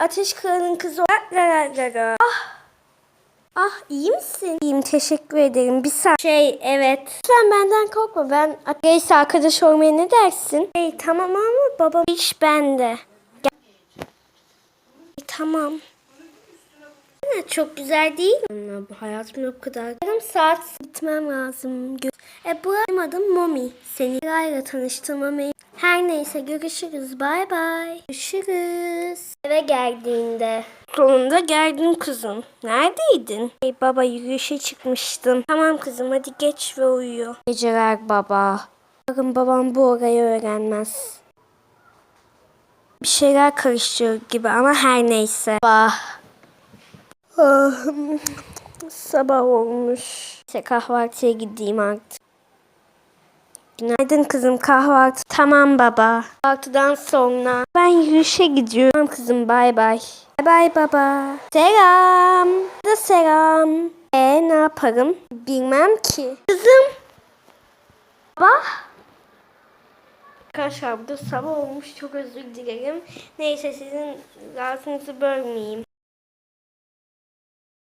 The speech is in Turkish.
Ateş Kral'ın kızı. Ah. Ah iyi misin? İyiyim teşekkür ederim. Bir saniye. Şey evet. Sen benden korkma. Ben Neyse arkadaş olmaya ne dersin? Hey tamam ama babam iş bende. Gel. Hey, tamam. Çok güzel değil mi? Bu hayatım o kadar. Yarım saat gitmem lazım. E bu adım Momi. Seni ile tanıştırmam Her neyse görüşürüz. Bay bay. Görüşürüz. Eve geldiğinde. Sonunda geldim kızım. Neredeydin? Hey baba yürüyüşe çıkmıştım. Tamam kızım hadi geç ve uyu. Geceler baba. Bakın babam bu orayı öğrenmez. Bir şeyler karışıyor gibi ama her neyse. Bah. Ah, sabah olmuş. İşte kahvaltıya gideyim artık. Günaydın kızım kahvaltı. Tamam baba. Kahvaltıdan sonra ben yürüyüşe gidiyorum. Tamam kızım bay bay. Bay bay baba. Selam. Da selam. E ne yaparım? Bilmem ki. Kızım. Baba. Arkadaşlar burada sabah olmuş. Çok özür dilerim. Neyse sizin rahatınızı bölmeyeyim.